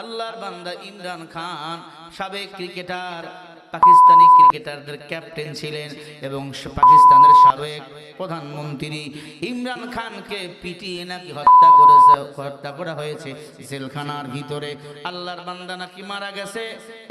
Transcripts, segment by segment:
আল্লাহর বান্দা ইমরান খান সাবেক ক্রিকেটার, পাকিস্তানি ক্রিকেটারদের ক্যাপ্টেন ছিলেন এবং পাকিস্তানের সাবেক প্রধানমন্ত্রী ইমরান খানকে পিটিয়ে নাকি হত্যা করেছে, হত্যা করা হয়েছে জেলখানার ভিতরে। আল্লাহর বান্দা নাকি মারা গেছে?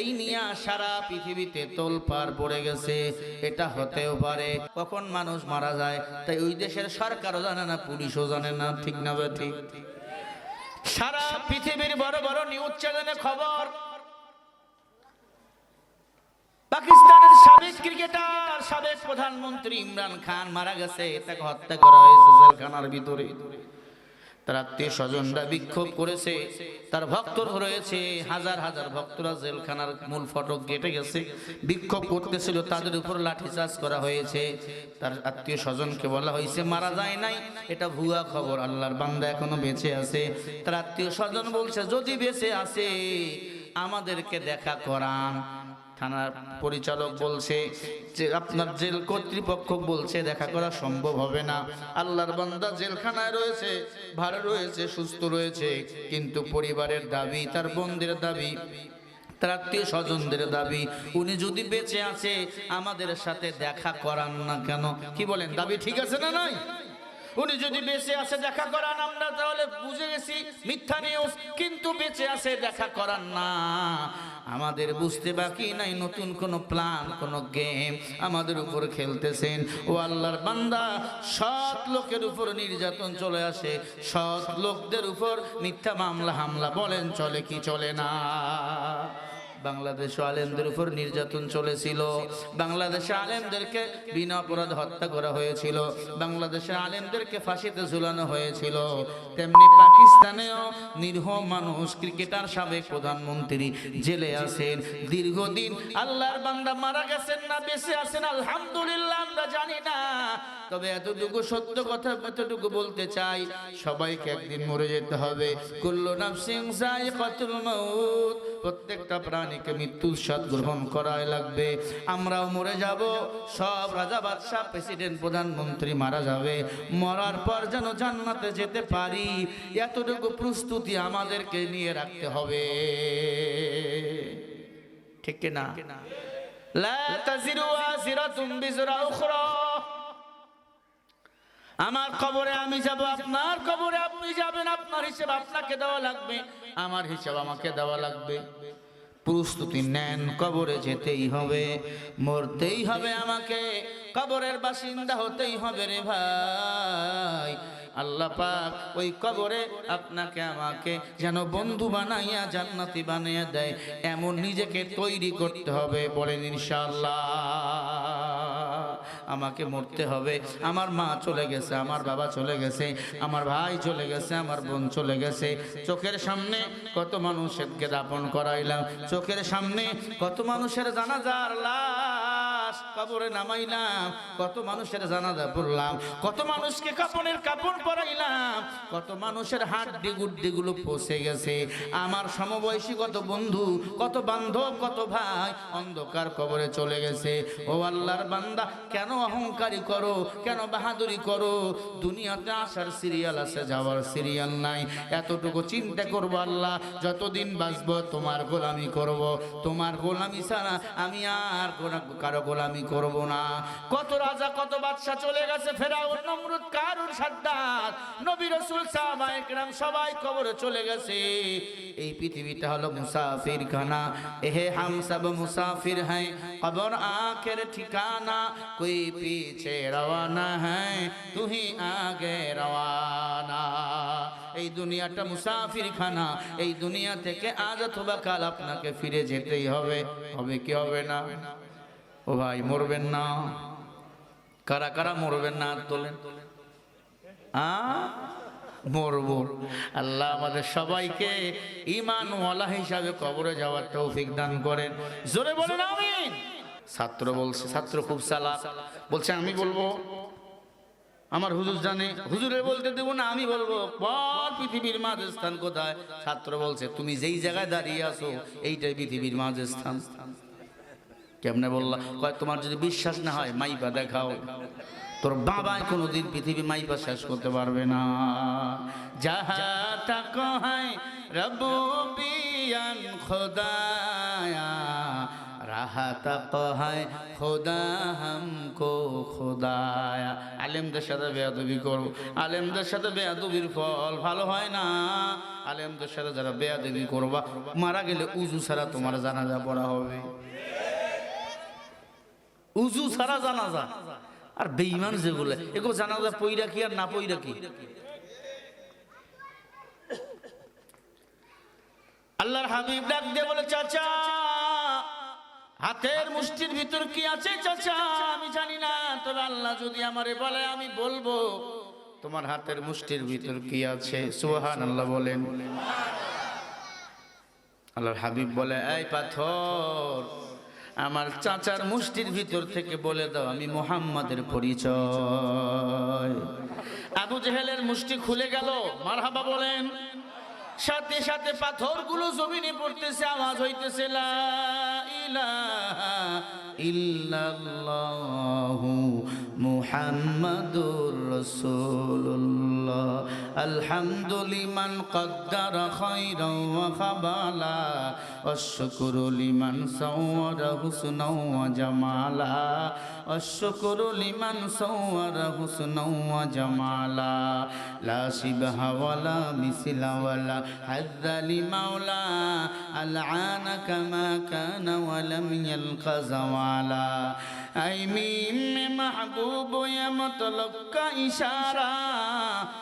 এই নিয়ে সারা পৃথিবীতে তোলপার পড়ে গেছে। এটা হতেও পারে। কখন মানুষ মারা যায়? তাই ওই দেশের সরকারও জানে না, পুলিশও জানে না, ঠিক না বা ঠিক? সারা পৃথিবীর বড় বড় নিউজ চ্যানেলে খবর। পাকিস্তানের সাবেক ক্রিকেটার সাবেক প্রধানমন্ত্রী ইমরান খান মারা গেছে। তাকে হত্যা করা হয়েছে জেলখানার ভিতরে। তার আত্মীয় স্বজনরা বিক্ষোভ করেছে, তার ভক্ত রয়েছে, হাজার হাজার ভক্তরা জেলখানার মূল ফটক গেটে গেছে, বিক্ষোভ করতেছিল, তাদের উপর লাঠিচার্জ করা হয়েছে। তার আত্মীয় স্বজনকে বলা হয়েছে, মারা যায় নাই? এটা ভুয়া খবর, আল্লাহর বান্দা এখনও বেঁচে আছে। তার আত্মীয় স্বজন বলছে, যদি বেঁচে আছে, আমাদেরকে দেখা করান। থানার পরিচালক বলছে যে আপনার জেল কর্তৃপক্ষ বলছে, দেখা করা সম্ভব হবে না। আল্লাহর বান্দা জেলখানায় রয়েছে ভালো রয়েছে, সুস্থ রয়েছে। কিন্তু পরিবারের দাবি, তার বোনদের দাবি, তার আত্মীয় স্বজনদের দাবি, উনি যদি বেঁচে আছে, আমাদের সাথে দেখা করান না কেন? কি বলেন, দাবি ঠিক আছে না নাই? উনি যদি বেঁচে আছে, দেখা করান আমরা তাহলে বুঝে গেছি, মিথ্যা নিউজ কিন্তু বেঁচে আছে, দেখা করান না। আমাদের বুঝতে বাকি নাই, নতুন কোনো প্ল্যান কোনো গেম আমাদের উপর খেলতেছেন। ও আল্লাহর বান্দা, সৎ লোকের উপর নির্যাতন চলে আসে, সৎ লোকদের উপর মিথ্যা মামলা, হামলা, বলেন চলে কি চলে না? বাংলাদেশ আলেমদের উপর নির্যাতন চলেছিল। বাংলাদেশে আলেমদেরকে বিনা অপরাধ হত্যা করা হয়েছিল। বাংলাদেশের আলেমদেরকে ফাঁসিতে ঝুলানো হয়েছিল। তেমনি পাকিস্তানেও নিরীহ মানুষ ক্রিকেটার সাবেক প্রধানমন্ত্রী জেলে আছেন। দীর্ঘদিন আল্লাহর বান্দা মারা গেছেন না, বেঁচে আছেন, আলহামদুলিল্লাহ আমরা জানি না। তবে এতটুকু সত্য কথা, এতটুকু বলতে চাই, সবাইকে একদিন মরে যেতে হবে। কুল্লু নাফসিং যায়িকাতুল মাউত। প্রত্যেকটা প্রাণীকে মৃত্যুর স্বাদ গ্রহণ করাই লাগবে। আমরাও মরে যাব, সব রাজা বাদশাহ, প্রেসিডেন্ট, প্রধানমন্ত্রী মারা যাবে। মরার পর যেন জান্নাতে যেতে পারি, এতটুকু প্রস্তুতি আমাদেরকে নিয়ে রাখতে হবে। ঠিক না লা তাজিরু ওয়াজিরাতুম বিজরা উখরা। আমার কবরে আমি যাব, আপনার কবরে আপনি যাবেন, আপনার হিসেব আপনাকে দেওয়া লাগবে, আমার হিসাব আমাকে দেওয়া লাগবে। প্রস্তুতি নেন, কবরে যেতেই হবে, মরতেই হবে আমাকে, কবরের বাসিন্দা হতেই হবে রে ভাই। আল্লাহ পাক ওই কবরে আপনাকে আমাকে যেন বন্ধু বানাইয়া, জান্নাতি বানাইয়া দেয়, এমন নিজেকে তৈরি করতে হবে, বলেন ইনশাআল্লাহ। আমাকে মরতে হবে। আমার মা চলে গেছে, আমার বাবা চলে গেছে, আমার ভাই চলে গেছে, আমার বোন চলে গেছে। চোখের সামনে কত মানুষেরকে দাপন করাইলাম। চোখের সামনে কত মানুষের জানাজার লাশ। কবরে নামাইলাম, কত মানুষের জানাজা পড়লাম, কত মানুষকে কাপড়ের কাপড় পরাইলাম, কত মানুষের হাড্ডি গুড্ডি গুলো পচে গেছে। আমার সমবয়সী কত বন্ধু, কত বান্ধব, কত ভাই অন্ধকার কবরে চলে গেছে। ও আল্লাহর বান্দা, কেন অহংকারী করো, কেন বাহাদুরি করো? দুনিয়াতে আসার সিরিয়াল আছে, যাওয়ার সিরিয়াল নাই। এতটুকু চিন্তা করব আল্লাহ, যতদিন বাঁচবো, তোমার গোলামি করব। তোমার গোলামি ছাড়া আমি আর কারও গোলামি করব না। কত রাজা, কত বাদশা চলে গেছে। ফেরাউন, নমরুদ কারুন সাদ্দাত? নবী রাসূল সাহাবায়ে একরাম সবাই কবরে চলে গেছে। এই পৃথিবীটা হলো মুসাফির খানা এহে হাম সব মুসাফির হ্যায়। কবর আখের ঠিকানা কই পিছে রওয়ানা হ্যায়? তুহি আগে রওয়ানা। এই দুনিয়াটা মুসাফির খানা এই দুনিয়া থেকে আজ অথবা কাল আপনাকে ফিরে যেতেই হবে। হবে কি হবে না? ও ভাই মরবেন না। কারা কারা মরবেন না তোলেন? আ মরবো। আল্লাহ আমাদের সবাইকে ইমান ওয়ালা হিসাবে কবরে যাওয়ার তৌফিক দান করেন। জোরে বলেন, আমিন। ছাত্র বলছে, ছাত্র খুব সালা বলছে, আমি বলব, আমার হুজুর জানে। হুজুরে বলতে দেবো না, আমি বলব, বল পৃথিবীর মাঝ স্থান কোথায়? ছাত্র বলছে, তুমি যেই জায়গায় দাঁড়িয়ে আছো, এইটাই পৃথিবীর মাঝ স্থান কেমনে বললা? কয়, তোমার যদি বিশ্বাস না হয়, মাইপা দেখাও। তোর বাবাই কোনোদিন পৃথিবী মাইপা শেষ করতে পারবে না। যাহা তাক হয় রব দিয়ান খোদায়া। রাহা তক হয়, খোদা হামকো খোদায়া। আলেমদের সাথে বেয়াদবি করো। আলেমদের সাথে বেয়াদবির ফল ভালো হয় না। আলেমদের সাথে যারা বেয়াদবি করবা, মারা গেলে উজু ছাড়া তোমার জানাজা পড়া হবে। উজু ছাড়া জানাজা আর বেইমান যেগুলো এগুলো জানাজা পইরা কি আর না পইরা কি? আল্লাহর হাবিব ডাক দিয়ে বলে, চাচা, হাতের মুষ্টির ভিতর কি আছে চাচা? আমি জানি না। তবে আল্লাহ যদি আমারে বলে, আমি বলব, তোমার হাতের মুষ্টির ভিতর কি আছে? সুহান আল্লাহ বলেন। আল্লাহর হাবিব বলে, এই পাথর আমার চাচার মুষ্টির ভিতর থেকে বলে দাও, আমি মোহাম্মদের পরিচয়। আবু জেহেলের মুষ্টি খুলে গেল, মারহাবা বলেন, সাথে সাথে পাথরগুলো জমিনে পড়তেছে, আওয়াজ হইতেছে ইল্লাল্লাহু মুহাম্মাদুর রাসূলুল্লাহ। الله الحمد لمن قدر خيرا وخبالا والشكر لمن صور حسنا وجمالا والشكر لمن صور حسنا وجمالا لا شبه ولا مثل ولا حد لمولا العان كما كان ولم يلق زوالا اي ميم محبوب يا مطلق اشاره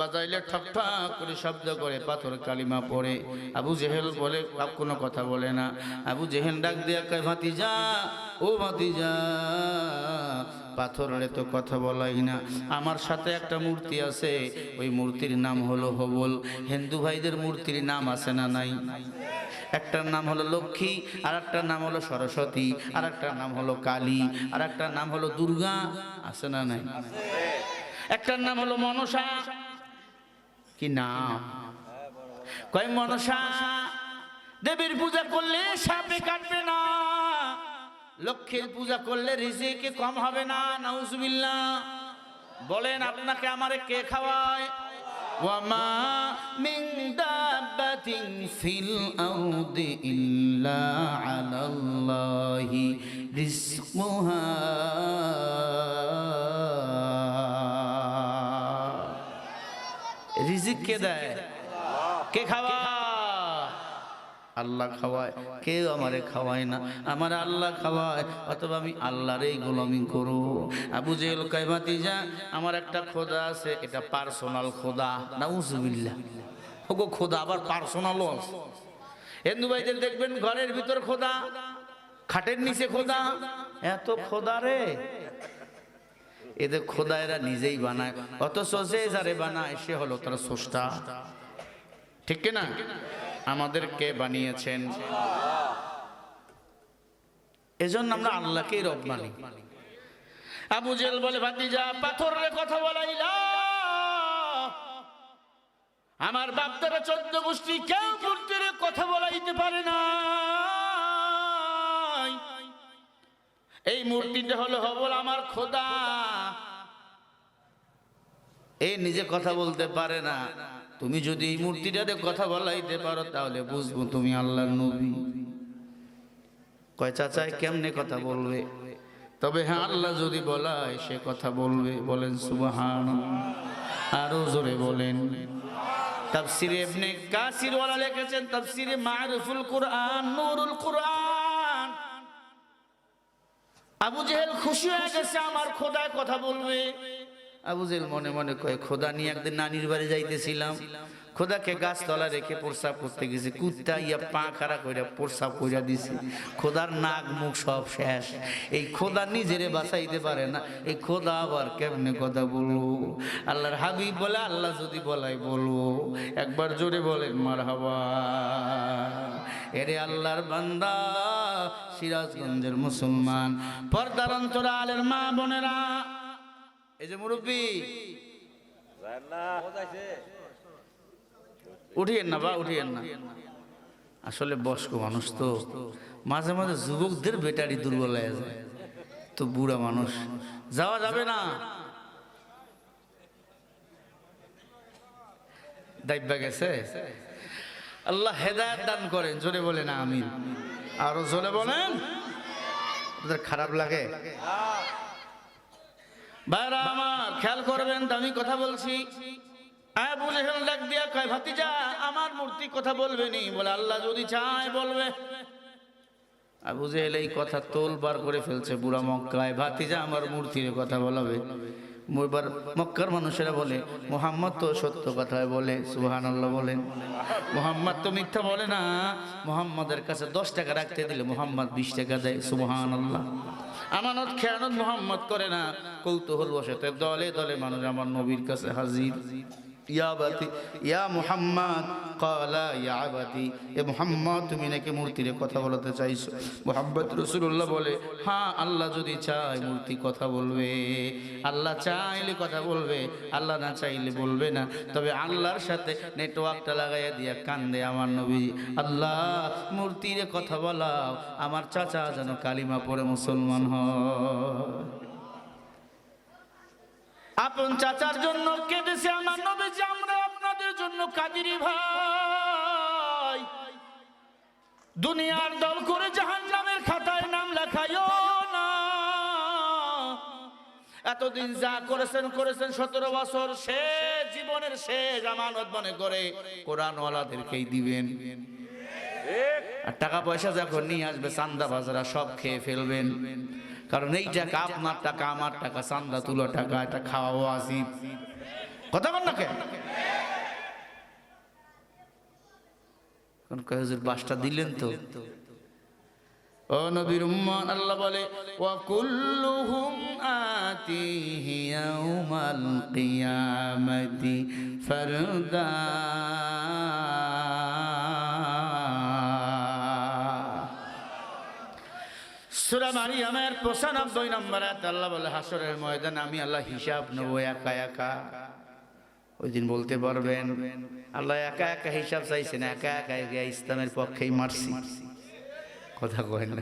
বাজাইলে ঠক ঠক করে শব্দ করে, পাথর কালিমা পড়ে। আবু জেহেল বলে কোনো কথা বলে না। আবু জেহেল ডাক দিয়া কয়, ভাতিজা, ও ভাতিজা, পাথরের তো কথা বলাই না। আমার সাথে একটা মূর্তি আছে, ওই মূর্তির নাম হলো হবল। হিন্দু ভাইদের মূর্তির নাম আছে না নাই? একটার নাম হলো লক্ষ্মী আর একটার নাম হলো সরস্বতী আর একটার নাম হলো কালী আর একটার নাম হলো দুর্গা, আছে না নাই? একটার নাম হলো মনসা কি নাম? কয়, মনসা, দেবীর পূজা করলে সাপে কাটবে না, লক্ষ্মীর পূজা করলে রিজিকে কম হবে না, নাউজুবিল্লাহ। বলেন, আপনাকে আমারে কে খাওয়ায়? ওয়ামা ফিল ইল্লা আলাল্লাহি রিজকুহা। কে দেয়? কে খাওয়া? আল্লাহ খাওয়ায়। কেউ আমারে খাওয়ায় না। আমার আল্লাহ খাওয়ায়। অথবা আমি আল্লাহরই গোলামি করো। আবু জেল কাইমাতি যা আমার একটা খোদা আছে। এটা পার্সোনাল খোদা। না নাউজুবিল্লাহ। ওগো খোদা আবার পার্সোনালও আছে। হিন্দু ভাইদের দেখবেন ঘরের ভিতর খোদা খাটের নিচে খোদা। এত খোদা রে। এদের খোদায়রা নিজেই বানায়। অথচ যে যারে বানায়, সে হলো তার স্রষ্টা। ঠিক কি না? আমাদেরকে বানিয়েছেন? এজন্য আমরা আল্লাহকেই রব মানি। আবু জেল বলে, ভাতিজা, পাথরের কথা বলাইলা আমার বাপদারা চোদ্দ গোষ্ঠী কেউ মূর্তির কথা বলাইতে পারে না এই মূর্তিটা হলো হবল আমার খোদা। এ নিজে কথা বলতে পারে না। তুমি যদি এই মূর্তিটাতে কথা বলাইতে পারো, তাহলে বুঝব তুমি আল্লাহর নবী। কয় চাচাই কেমনে কথা বলবে? তবে হ্যাঁ আল্লাহ যদি বলায়, সে কথা বলবে। বলেন সুবহান আরও জোরে বলেন। তাফসিরে ইবনে কাসির ওয়ালা লিখেছেন, তাফসিরে মারুফুল কোরআন, নূরুল কোরআন। আবু জেহেল খুশি হয়ে গেছে আমার খোদায় কথা বলবে। আবু জেহেল মনে মনে কয় খোদা নিয়ে একদিন নানির বাড়ি যাইতেছিলাম। খোদাকে গাছতলা রেখে প্রস্রাব করতে গেছে। কুত্তা ইয়া পা খাড়া কইরা প্রস্রাব কইরা দিছে। খোদার নাক মুখ সব শেষ। এই খোদা নিজেরে বাঁচাইতে পারে না। এই খোদা আবার কেমনে কথা বলব? আল্লাহর হাবিব বলে আল্লাহ যদি বলাই বলব। একবার জোরে বলেন মার এরে আল্লাহর বান্দা, সিরাজগঞ্জের মুসলমান, পর্দার অন্তরালের মা বোনেরা। এই যে মুরব্বী, উঠিয়েন না বা, উঠিয়েন না। আসলে বয়স্ক মানুষ তো, মাঝে মাঝে যুবকদের বেটারি দুর্বল হয়ে যায়। তো বুড়া মানুষ, যাওয়া যাবে না। দাইবা গেছে? আল্লাহ হেদায়ত দান করেন, জোরে বলেন, আমিন। আরও জোরে বলেন। খারাপ লাগে? ভাইরা আমার, খেয়াল করবেন আমি কথা বলছি। ডাক দিয়া ভাতিজা, আমার মূর্তি কথা বলবে নি বলে, আল্লাহ যদি চায়, বলবে। এই কথা করে ফেলছে আমার মূর্তির কথা বলাবে। এবার মক্কার মানুষেরা বলে, মোহাম্মদ তো সত্য কথায় বলে সুহান আল্লাহ বলেন মোহাম্মদ তো মিথ্যা বলে না, মোহাম্মদের কাছে দশ টাকা রাখতে দিলে মোহাম্মদ বিশ টাকা দেয় সুহান আল্লাহ আমানত, খেয়ানত মোহাম্মদ করে না। কৌতূহল বসে দলে দলে মানুষ আমার নবীর কাছে হাজির। ইয়া এ তুমি নাকি কথা চাইছো? বলে হ্যাঁ আল্লাহ যদি চায় মূর্তি কথা বলবে। আল্লাহ চাইলে কথা বলবে, আল্লাহ না চাইলে বলবে না। তবে আল্লাহর সাথে নেটওয়ার্কটা লাগাইয়া দিয়া কান্দে আমার নবী। আল্লাহ, মূর্তির কথা বলাও, আমার চাচা যেন কালিমা পরে মুসলমান হয়। আপন চাচার জন্য কেঁদেছে আমার নবীজি, আমরা আপনাদের জন্য কাদিরি ভাই। দুনিয়ার দল করে জাহান নামের খাতায় নাম লেখাইও না। এতদিন যা করেছেন করেছেন, সতেরো বছর সে জীবনের শেষ আমানত মনে করে কোরআনওয়ালাদেরকেই দিবেন। আর টাকা পয়সা যখন নিয়ে আসবে, চান্দা বাজারা সব খেয়ে ফেলবেন। কারণ এই টাকা আপনার টাকা, আমার টাকা, চান্দা, তুলো টাকা, এটা খাওয়াও আসিব কথা বল না কয়েকজন বাসটা দিলেন তো? ও আল্লাহ বলে, ওয়া কুল্লুহুম আতিহি সুরা মারিয়ামের পঁচানব্বই নম্বর আল্লাহ বলে হাসরের ময়দান আমি আল্লাহ হিসাব নেব একা একা। ওই দিন বলতে পারবেন, আল্লাহ একা একা হিসাব চাইছেন, একা একা একা ইসলামের পক্ষেই মারছি। কথা কয় না।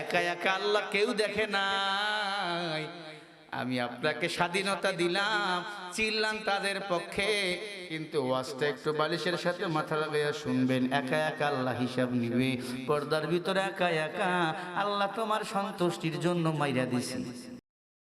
একা একা আল্লাহ কেউ দেখে নাই। আমি আপনাকে স্বাধীনতা দিলাম, চিল্লাম তাদের পক্ষে। কিন্তু ওয়াজটা একটু বালিশের সাথে মাথা লাগাইয়া শুনবেন, একা একা আল্লাহ হিসাব নিবে। পর্দার ভিতরে একা একা আল্লাহ তোমার সন্তুষ্টির জন্য মাইরা দিছি।